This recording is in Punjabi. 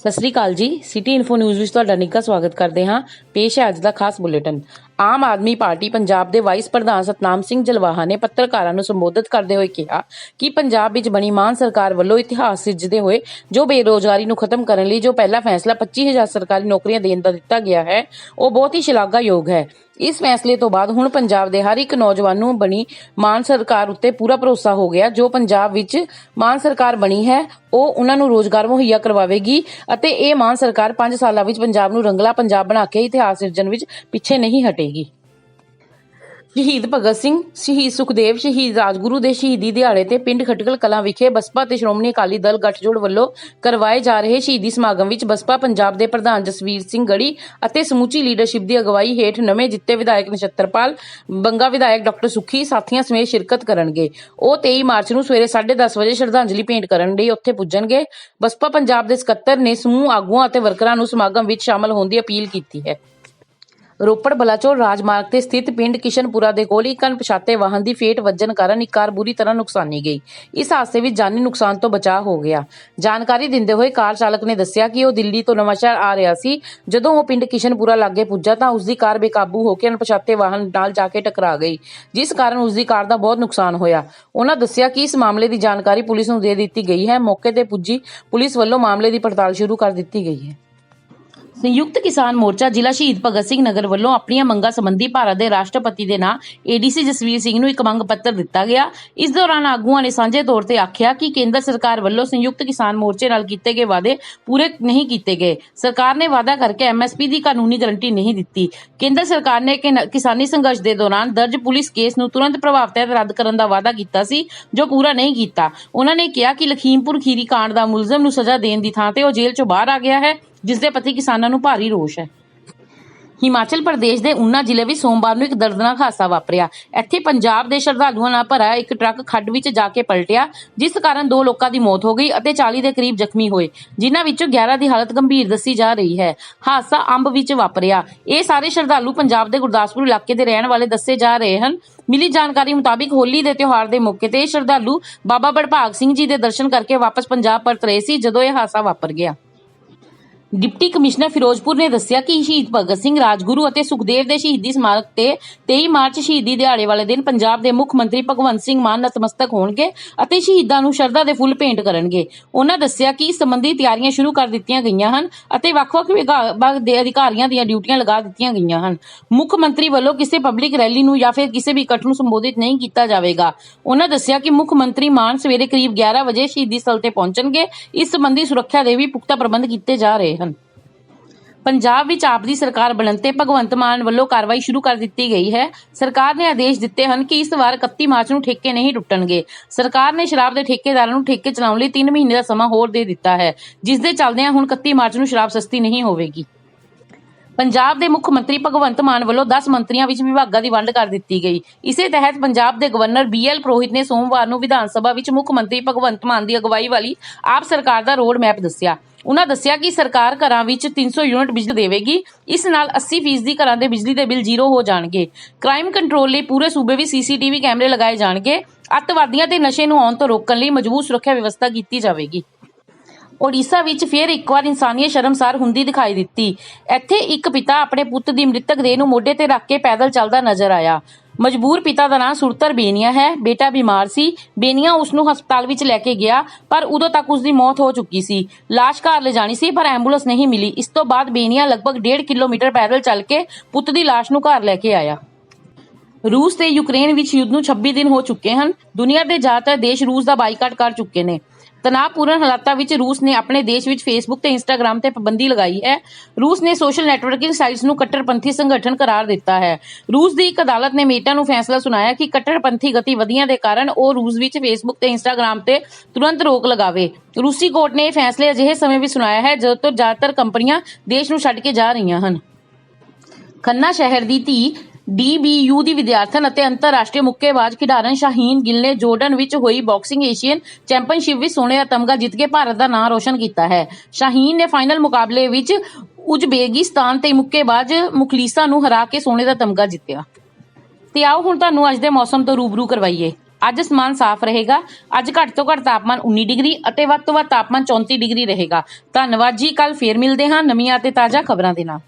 ਸਤਿ ਸ੍ਰੀ ਅਕਾਲ ਜੀ। ਸਿਟੀ ਇਨਫੋ ਨਿਊਜ਼ ਵਿੱਚ ਤੁਹਾਡਾ ਨਿੱਘਾ ਸਵਾਗਤ ਕਰਦੇ ਹਾਂ। ਪੇਸ਼ ਹੈ ਅੱਜ ਦਾ ਖਾਸ ਬੁਲੇਟਿਨ। ਆਮ ਆਦਮੀ ਪਾਰਟੀ ਪੰਜਾਬ ਦੇ ਵਾਈਸ ਪ੍ਰਧਾਨ ਸਤਨਾਮ ਸਿੰਘ ਜਲਵਾਹਾ ਨੇ ਪੱਤਰਕਾਰਾਂ ਨੂੰ ਸੰਬੋਧਿਤ ਕਰਦੇ ਹੋਏ ਕਿਹਾ ਕਿ ਪੰਜਾਬ ਵਿੱਚ ਬਣੀ ਮਾਨ ਸਰਕਾਰ ਵੱਲੋਂ ਇਤਿਹਾਸ ਸਿਰਜਦੇ ਹੋਏ ਜੋ ਬੇਰੋਜ਼ਗਾਰੀ ਨੂੰ ਖਤਮ ਕਰਨ ਲਈ ਜੋ ਪਹਿਲਾ ਫੈਸਲਾ 25000 ਸਰਕਾਰੀ ਨੌਕਰੀਆਂ ਦੇਣ ਦਾ ਦਿੱਤਾ ਗਿਆ ਹੈ, ਉਹ ਬਹੁਤ ਹੀ ਸ਼ਲਾਘਾਯੋਗ ਹੈ। ਇਸ ਫੈਸਲੇ ਤੋਂ ਬਾਅਦ ਹੁਣ ਪੰਜਾਬ ਦੇ ਹਰ ਇੱਕ ਨੌਜਵਾਨ ਨੂੰ ਬਣੀ ਮਾਨ ਸਰਕਾਰ ਉੱਤੇ ਪੂਰਾ ਭਰੋਸਾ ਹੋ ਗਿਆ। ਜੋ ਪੰਜਾਬ ਵਿੱਚ ਮਾਨ ਸਰਕਾਰ ਬਣੀ ਹੈ, ਉਹ ਉਹਨਾਂ ਨੂੰ ਰੋਜ਼ਗਾਰ ਮੁਹੱਈਆ ਕਰਵਾਵੇਗੀ ਅਤੇ ਇਹ ਮਾਨ ਸਰਕਾਰ 5 ਸਾਲਾਂ ਵਿੱਚ ਪੰਜਾਬ ਨੂੰ ਰੰਗਲਾ ਪੰਜਾਬ ਬਣਾ ਕੇ ਇਤਿਹਾਸ ਸਿਰਜਣ ਵਿੱਚ ਪਿੱਛੇ ਨਹੀਂ ਹਟੇ। ਹਟੇਗੀ ਸ਼ਹੀਦ ਭਗਤ ਸਿੰਘ, ਸ਼ਹੀਦ ਸੁਖਦੇਵ, ਸ਼ਹੀਦ ਰਾਜਗੁਰੂ ਦੇ ਸ਼ਹੀਦੀ ਦਿਹਾੜੇ ਤੇ ਪਿੰਡ ਖਟਕਲ ਕਲਾਂ ਵਿਖੇ ਬਸਪਾ ਤੇ ਸ਼੍ਰੋਮਣੀ ਅਕਾਲੀ ਦਲ ਗੱਠਜੋੜ ਵੱਲੋਂ ਕਰਵਾਏ ਜਾ ਰਹੇ ਸ਼ਹੀਦੀ ਸਮਾਗਮ ਵਿੱਚ ਬਸਪਾ ਪੰਜਾਬ ਦੇ ਪ੍ਰਧਾਨ ਜਸਵੀਰ ਸਿੰਘ ਗੜੀ ਅਤੇ ਸਮੁੱਚੀ ਲੀਡਰਸ਼ਿਪ ਦੀ ਅਗਵਾਈ ਹੇਠ ਨਵੇਂ ਜਿੱਤੇ ਵਿਧਾਇਕ ਨਛੱਤਰਪਾਲ, ਬੰਗਾ ਵਿਧਾਇਕ ਡਾਕਟਰ ਸੁਖੀ, ਸਾਥੀਆਂ ਸਮੇਤ ਸ਼ਿਰਕਤ ਕਰਨਗੇ। ਉਹ 23 ਮਾਰਚ ਨੂੰ ਸਵੇਰੇ 10:30 ਵਜੇ ਸ਼ਰਧਾਂਜਲੀ ਭੇਂਟ ਕਰਨ ਲਈ ਉੱਥੇ ਪੁੱਜਣਗੇ। ਬਸਪਾ ਪੰਜਾਬ ਦੇ ਸਕੱਤਰ ਨੇ ਸਮੂਹ ਆਗੂਆਂ ਅਤੇ ਵਰਕਰਾਂ ਨੂੰ ਸਮਾਗਮ ਵਿੱਚ ਸ਼ਾਮਲ ਹੋਣ ਦੀ ਅਪੀਲ ਕੀਤੀ ਹੈ। ਰੋਪੜ ਬਲਾਚੌਰ ਰਾਜਮਾਰਗ ਤੇ ਸਥਿਤ ਪਿੰਡ ਕਿਸ਼ਨਪੁਰਾ ਦੇ ਕੋਲ ਇੱਕ ਅਣਪਛਾਤੇ ਵਾਹਨ ਦੀ ਫੇਟ ਵੱਜਣ ਕਾਰਨ ਇੱਕ ਕਾਰ ਬੁਰੀ ਤਰ੍ਹਾਂ ਨੁਕਸਾਨੀ ਗਈ। ਇਸ ਹਾਦਸੇ ਵਿੱਚ ਜਾਨੀ ਨੁਕਸਾਨ ਤੋਂ ਬਚਾਅ ਹੋ ਗਿਆ। ਜਾਣਕਾਰੀ ਦਿੰਦੇ ਹੋਏ ਕਾਰ ਚਾਲਕ ਨੇ ਦੱਸਿਆ ਕਿ ਉਹ ਦਿੱਲੀ ਤੋਂ ਨਵਾਂਸ਼ਹਿਰ ਆ ਰਿਹਾ ਸੀ। ਜਦੋਂ ਉਹ ਪਿੰਡ ਕਿਸ਼ਨਪੁਰਾ ਲਾਗੇ ਪੁੱਜਾ ਤਾਂ ਉਸ ਦੀ ਕਾਰ ਬੇਕਾਬੂ ਹੋ ਕੇ ਅਣਪਛਾਤੇ ਵਾਹਨ ਨਾਲ ਜਾ ਕੇ ਟਕਰਾ ਗਈ, ਜਿਸ ਕਾਰਨ ਉਸ ਦੀ ਕਾਰ ਦਾ ਬਹੁਤ ਨੁਕਸਾਨ ਹੋਇਆ। ਉਹਨਾਂ ਦੱਸਿਆ ਕਿ ਇਸ ਮਾਮਲੇ ਦੀ ਜਾਣਕਾਰੀ ਪੁਲਿਸ ਨੂੰ ਦੇ ਦਿੱਤੀ ਗਈ ਹੈ। ਮੌਕੇ ਤੇ ਪੁੱਜੀ ਪੁਲਿਸ ਵੱਲੋਂ ਮਾਮਲੇ ਦੀ ਪੜਤਾਲ ਸ਼ੁਰੂ ਕਰ ਦਿੱਤੀ ਗਈ ਹੈ। ਸੰਯੁਕਤ ਕਿਸਾਨ ਮੋਰਚਾ ਜ਼ਿਲ੍ਹਾ ਸ਼ਹੀਦ ਭਗਤ ਸਿੰਘ ਨਗਰ ਵੱਲੋਂ ਆਪਣੀਆਂ ਮੰਗਾਂ ਸੰਬੰਧੀ ਭਾਰਤ ਦੇ ਰਾਸ਼ਟਰਪਤੀ ਦੇ ਨਾਂ ਏਡੀਸੀ ਜਸਵੀਰ ਸਿੰਘ ਨੂੰ ਇੱਕ ਮੰਗ ਪੱਤਰ ਦਿੱਤਾ ਗਿਆ। ਇਸ ਦੌਰਾਨ ਆਗੂਆਂ ਨੇ ਸਾਂਝੇ ਤੌਰ ਤੇ ਆਖਿਆ ਕਿ ਕੇਂਦਰ ਸਰਕਾਰ ਵੱਲੋਂ ਸੰਯੁਕਤ ਕਿਸਾਨ ਮੋਰਚੇ ਨਾਲ ਕੀਤੇ ਗਏ ਵਾਅਦੇ ਪੂਰੇ ਨਹੀਂ ਕੀਤੇ ਗਏ। ਸਰਕਾਰ ਨੇ ਵਾਅਦਾ ਕਰਕੇ ਐਮਐਸਪੀ ਦੀ ਕਾਨੂੰਨੀ ਗਾਰੰਟੀ ਨਹੀਂ ਦਿੱਤੀ। ਕੇਂਦਰ ਸਰਕਾਰ ਨੇ ਕਿਨ- ਕਿਸਾਨੀ ਸੰਘਰਸ਼ ਦੇ ਦੌਰਾਨ ਦਰਜ ਪੁਲਿਸ ਕੇਸ ਨੂੰ ਤੁਰੰਤ ਪ੍ਰਭਾਵ ਤਹਿਤ ਰੱਦ ਕਰਨ ਦਾ ਵਾਅਦਾ ਕੀਤਾ ਸੀ, ਜੋ ਪੂਰਾ ਨਹੀਂ ਕੀਤਾ। ਉਹਨਾਂ ਨੇ ਕਿਹਾ ਕਿ ਲਖੀਮਪੁਰ ਖੀਰੀ ਕਾਂਡ ਦਾ ਮੁਲਜ਼ਮ ਨੂੰ ਸਜ਼ਾ ਦੇਣ ਦੀ ਥਾਂ ਤੇ ਉਹ ਜੇਲ੍ਹ ਚੋਂ ਬਾਹਰ ਆ ਗਿਆ ਹੈ। ਜਿਸ ਦੇ ਪ੍ਰਤੀ ਕਿਸਾਨਾਂ ਨੂੰ ਭਾਰੀ ਰੋਸ਼ ਹੈ। ਹਿਮਾਚਲ ਪ੍ਰਦੇਸ਼ ਦੇ ਉਨਾ ਜ਼ਿਲ੍ਹੇ ਵਿੱਚ ਸੋਮਵਾਰ ਨੂੰ ਇੱਕ ਦਰਦਨਾਕ ਹਾਦਸਾ ਵਾਪਰਿਆ। ਇੱਥੇ ਪੰਜਾਬ ਦੇ ਸ਼ਰਧਾਲੂਆਂ ਨਾਲ ਭਰਾ ਇੱਕ ਟਰੱਕ ਖੱਡ ਵਿੱਚ ਜਾ ਕੇ ਪਲਟਿਆ, ਜਿਸ ਕਾਰਨ ਦੋ ਲੋਕਾਂ ਦੀ ਮੌਤ ਹੋ ਗਈ ਅਤੇ 40 ਦੇ ਕਰੀਬ ਜ਼ਖਮੀ ਹੋਏ, ਜਿਨ੍ਹਾਂ ਵਿੱਚੋਂ 11 ਦੀ ਹਾਲਤ ਗੰਭੀਰ ਦੱਸੀ ਜਾ ਰਹੀ ਹੈ। ਹਾਦਸਾ ਅੰਬ ਵਿੱਚ ਵਾਪਰਿਆ। ਇਹ ਸਾਰੇ ਸ਼ਰਧਾਲੂ ਪੰਜਾਬ ਦੇ ਗੁਰਦਾਸਪੁਰ ਇਲਾਕੇ ਦੇ ਰਹਿਣ ਵਾਲੇ ਦੱਸੇ ਜਾ ਰਹੇ ਹਨ। ਮਿਲੀ ਜਾਣਕਾਰੀ ਮੁਤਾਬਿਕ ਹੋਲੀ ਦੇ ਤਿਉਹਾਰ ਦੇ ਮੌਕੇ ਤੇ ਇਹ ਸ਼ਰਧਾਲੂ ਬਾਬਾ ਬੜਭਾਗ ਸਿੰਘ ਜੀ ਦੇ ਦਰਸ਼ਨ ਕਰਕੇ ਵਾਪਸ ਪੰਜਾਬ ਪਰਤ ਰਹੇ ਸੀ, ਜਦੋਂ ਇਹ ਹਾਦਸਾ ਵਾਪਰ ਗਿਆ। ਡਿਪਟੀ ਕਮਿਸ਼ਨਰ ਫਿਰੋਜ਼ਪੁਰ ਨੇ ਦੱਸਿਆ ਕਿ ਸ਼ਹੀਦ ਭਗਤ ਸਿੰਘ ਰਾਜਗੁਰੂ ਅਤੇ ਸੁਖਦੇਵ ਦੇ ਸ਼ਹੀਦੀ ਸਮਾਰਕ ਤੇ 23 ਮਾਰਚ ਸ਼ਹੀਦੀ ਦਿਹਾੜੇ ਵਾਲੇ ਦਿਨ ਪੰਜਾਬ ਦੇ ਮੁੱਖ ਮੰਤਰੀ ਭਗਵੰਤ ਸਿੰਘ ਮਾਨ ਨਤਮਸਤਕ ਹੋਣਗੇ ਅਤੇ ਸ਼ਹੀਦਾਂ ਨੂੰ ਸ਼ਰਧਾ ਦੇ ਫੁੱਲ ਭੇਂਟ ਕਰਨਗੇ। ਉਹਨਾਂ ਦੱਸਿਆ ਕਿ ਇਸ ਸੰਬੰਧੀ ਤਿਆਰੀਆਂ ਸ਼ੁਰੂ ਕਰ ਦਿੱਤੀਆਂ ਗਈਆਂ ਹਨ ਅਤੇ ਵੱਖ-ਵੱਖ ਵਿਭਾਗ ਦੇ ਅਧਿਕਾਰੀਆਂ ਦੀਆਂ ਡਿਊਟੀਆਂ ਲਗਾ ਦਿੱਤੀਆਂ ਗਈਆਂ ਹਨ। ਮੁੱਖ ਮੰਤਰੀ ਵੱਲੋਂ ਕਿਸੇ ਪਬਲਿਕ ਰੈਲੀ ਨੂੰ ਜਾਂ ਫਿਰ ਕਿਸੇ ਵੀ ਇਕੱਠ ਨੂੰ ਸੰਬੋਧਿਤ ਨਹੀਂ ਕੀਤਾ ਜਾਵੇਗਾ। ਉਹਨਾਂ ਦੱਸਿਆ ਕਿ ਮੁੱਖ ਮੰਤਰੀ ਮਾਨ ਸਵੇਰੇ ਕਰੀਬ 11 ਵਜੇ ਸ਼ਹੀਦੀ ਸਥਲ ਤੇ ਪਹੁੰਚਣਗੇ। ਇਸ ਸੰਬੰਧੀ ਸੁਰੱਖਿਆ ਦੇ ਵੀ ਪੁਖਤਾ ਪ੍ਰਬੰਧ ਕੀਤੇ ਜਾ ਰਹੇ ਪੰਜਾਬ ਵਿੱਚ ਆਪ ਦੀ ਸਰਕਾਰ ਬਣਨ ਤੇ ਭਗਵੰਤ ਮਾਨ ਵੱਲੋਂ ਕਾਰਵਾਈ ਸ਼ੁਰੂ ਕਰ ਦਿੱਤੀ ਗਈ ਹੈ। ਸਰਕਾਰ ਨੇ ਆਦੇਸ਼ ਦਿੱਤੇ ਹਨ ਕਿ ਇਸ ਵਾਰ 31 ਮਾਰਚ ਨੂੰ ਠੇਕੇ ਨਹੀਂ ਟੁੱਟਣਗੇ ਸਰਕਾਰ ਨੇ ਸ਼ਰਾਬ ਦੇ ਠੇਕੇਦਾਰਾਂ ਨੂੰ ਠੇਕੇ ਚਲਾਉਣ ਲਈ 3 ਮਹੀਨੇ ਦਾ ਸਮਾਂ ਹੋਰ ਦੇ ਦਿੱਤਾ ਹੈ, ਜਿਸ ਦੇ ਚੱਲਦਿਆਂ ਹੁਣ 31 ਮਾਰਚ ਨੂੰ ਸ਼ਰਾਬ ਸਸਤੀ ਨਹੀਂ ਹੋਵੇਗੀ। ਪੰਜਾਬ ਦੇ ਮੁੱਖ ਮੰਤਰੀ ਭਗਵੰਤ ਮਾਨ ਵੱਲੋਂ 10 ਮੰਤਰੀਆਂ ਵਿੱਚ ਵਿਭਾਗਾਂ ਦੀ ਵੰਡ ਕਰ ਦਿੱਤੀ ਗਈ। ਇਸੇ ਤਹਿਤ ਪੰਜਾਬ ਦੇ ਗਵਰਨਰ ਬੀਐਲ ਪ੍ਰੋਹਿਤ ਨੇ ਸੋਮਵਾਰ ਨੂੰ ਵਿਧਾਨ ਸਭਾ ਵਿੱਚ ਮੁੱਖ ਮੰਤਰੀ ਭਗਵੰਤ ਮਾਨ ਦੀ ਅਗਵਾਈ ਵਾਲੀ ਆਪ ਸਰਕਾਰ ਦਾ ਰੋਡ ਮੈਪ ਦੱਸਿਆ। ਉਹਨਾਂ ਦੱਸਿਆ ਕਿ ਸਰਕਾਰ ਘਰਾਂ ਵਿੱਚ 300 ਯੂਨਿਟ ਬਿਜਲੀ ਦੇਵੇਗੀ। ਇਸ ਨਾਲ 80% ਦੀ ਘਰਾਂ ਦੇ ਬਿਜਲੀ ਦੇ ਬਿੱਲ ਜ਼ੀਰੋ ਹੋ ਜਾਣਗੇ। ਕ੍ਰਾਈਮ ਕੰਟਰੋਲ ਲਈ ਪੂਰੇ ਸੂਬੇ ਵਿੱਚ ਸੀਸੀਟੀਵੀ ਕੈਮਰੇ ਲਗਾਏ ਜਾਣਗੇ। ਅੱਤਵਾਦੀਆਂ ਤੇ ਨਸ਼ੇ ਨੂੰ ਆਉਣ ਤੋਂ ਰੋਕਣ ਲਈ ਮਜ਼ਬੂਤ ਸੁਰੱਖਿਆ ਵਿਵਸਥਾ ਕੀਤੀ ਜਾਵੇਗੀ। ਓਡੀਸ਼ਾ ਵਿੱਚ ਫੇਰ ਇੱਕ ਵਾਰ ਇਨਸਾਨੀਅਤ ਸ਼ਰਮਸਾਰ ਹੁੰਦੀ ਦਿਖਾਈ ਦਿੱਤੀ। ਇੱਥੇ ਇੱਕ ਪਿਤਾ ਆਪਣੇ ਪੁੱਤ ਦੀ ਮ੍ਰਿਤਕ ਦੇਹ ਨੂੰ ਮੋਢੇ ਤੇ ਰੱਖ ਕੇ ਪੈਦਲ ਚੱਲਦਾ ਨਜ਼ਰ ਆਇਆ। ਮਜਬੂਰ ਪਿਤਾ ਦਾ ਨਾਂ ਸੁਰਤਰ ਬੇਨੀਆ ਹੈ। ਬੇਟਾ ਬਿਮਾਰ ਸੀ। ਬੇਨੀਆ ਉਸ ਨੂੰ ਹਸਪਤਾਲ ਵਿੱਚ ਲੈ ਕੇ ਗਿਆ, ਪਰ ਉਦੋਂ ਤੱਕ ਉਸ ਦੀ ਮੌਤ ਹੋ ਚੁੱਕੀ ਸੀ। ਲਾਸ਼ ਘਰ ਲੈ ਜਾਣੀ ਸੀ, ਪਰ ਐਂਬੂਲੈਂਸ ਨਹੀਂ ਮਿਲੀ। ਇਸ ਤੋਂ ਬਾਅਦ ਬੇਨੀਆ ਲਗਭਗ 1.5 ਕਿਲੋਮੀਟਰ ਪੈਦਲ ਚੱਲ ਕੇ ਪੁੱਤ ਦੀ ਲਾਸ਼ ਨੂੰ ਘਰ ਲੈ ਕੇ ਆਇਆ। ਰੂਸ ਤੇ ਯੂਕਰੇਨ ਵਿੱਚ ਯੁੱਧ ਨੂੰ 26 ਦਿਨ ਹੋ ਚੁੱਕੇ ਹਨ। ਦੁਨੀਆ ਦੇ ਜ਼ਿਆਦਾਤਰ ਦੇਸ਼ ਰੂਸ ਦਾ ਬਾਈਕਾਟ ਕਰ ਚੁੱਕੇ ਨੇ। ਤਣਾਅਪੂਰਨ ਹਾਲਾਤਾਂ ਵਿੱਚ ਰੂਸ ਨੇ ਆਪਣੇ ਦੇਸ਼ ਵਿੱਚ ਫੇਸਬੁੱਕ ਤੇ ਇੰਸਟਾਗ੍ਰam ਤੇ ਪਾਬੰਦੀ ਲਗਾਈ ਹੈ। ਰੂਸ ਨੇ ਸੋਸ਼ਲ ਨੈਟਵਰਕਿੰਗ ਸਾਈਟਸ ਨੂੰ ਕੱਟੜਪੰਥੀ ਸੰਗਠਨ ਕਰਾਰ ਦਿੱਤਾ ਹੈ। ਰੂਸ ਦੀ ਇੱਕ ਅਦਾਲਤ ਨੇ ਮੇਟਾ ਨੂੰ ਫੈਸਲਾ ਸੁਣਾਇਆ ਕਿ ਕੱਟੜਪੰਥੀ ਗਤੀਵਿਧੀਆਂ ਦੇ ਕਾਰਨ ਉਹ ਰੂਸ ਵਿੱਚ ਫੇਸਬੁੱਕ ਤੇ ਇੰਸਟਾਗ੍ਰam ਤੇ ਤੁਰੰਤ ਰੋਕ ਲਗਾਵੇ। ਰੂਸੀ ਕੋਰਟ ਨੇ ਇਹ ਫੈਸਲੇ ਅਜਿਹੇ ਸਮੇਂ ਵਿੱਚ ਸੁਣਾਇਆ ਹੈ ਜਦੋਂ ਤੋਂ ਜ਼ਿਆਦਾਤਰ ਕੰਪਨੀਆਂ ਦੇਸ਼ ਨੂੰ ਛੱਡ ਕੇ ਜਾ ਰਹੀਆਂ ਹਨ। ਖੰਨਾ ਸ਼ਹਿਰ ਦੀ ਧੀ DBU ਦੀ ਵਿਦਿਆਰਥਣ ਅਤੇ ਅੰਤਰਰਾਸ਼ਟਰੀ ਮੁੱਕੇਬਾਜ਼ ਖਿਡਾਰਨ ਸ਼ਾਹੀਨ ਗਿੱਲ ਨੇ ਜੋਰਡਨ ਵਿੱਚ ਹੋਈ ਬਾਕਸਿੰਗ ਏਸ਼ੀਅਨ ਚੈਂਪੀਅਨਸ਼ਿਪ ਵਿੱਚ ਸੋਨੇ ਦਾ ਤਮਗਾ ਜਿੱਤ ਕੇ ਭਾਰਤ ਦਾ ਨਾਂ ਰੋਸ਼ਨ ਕੀਤਾ ਹੈ। ਸ਼ਾਹੀਨ ਨੇ ਫਾਈਨਲ ਮੁਕਾਬਲੇ ਵਿੱਚ ਉਜ਼ਬੇਕਿਸਤਾਨ ਤੇ ਮੁੱਕੇਬਾਜ਼ ਮੁਖਲੀਸਾ ਨੂੰ ਹਰਾ ਕੇ ਸੋਨੇ ਦਾ ਤਮਗਾ ਜਿੱਤਿਆ। ਤੇ ਆਓ ਹੁਣ ਤੁਹਾਨੂੰ ਅੱਜ ਦੇ ਮੌਸਮ ਤੋਂ ਰੂਬਰੂ ਕਰਵਾਈਏ। ਅੱਜ ਅਸਮਾਨ ਸਾਫ਼ ਰਹੇਗਾ। ਅੱਜ ਘੱਟ ਤੋਂ ਘੱਟ ਤਾਪਮਾਨ 19 ਡਿਗਰੀ ਅਤੇ ਵੱਧ ਤੋਂ ਵੱਧ ਤਾਪਮਾਨ 34 ਡਿਗਰੀ ਰਹੇਗਾ। ਧੰਨਵਾਦ ਜੀ। ਕੱਲ ਫੇਰ ਮਿਲਦੇ ਹਾਂ ਨਵੀਆਂ ਅਤੇ ਤਾਜ਼ਾ ਖਬਰਾਂ ਦੇ ਨਾਲ।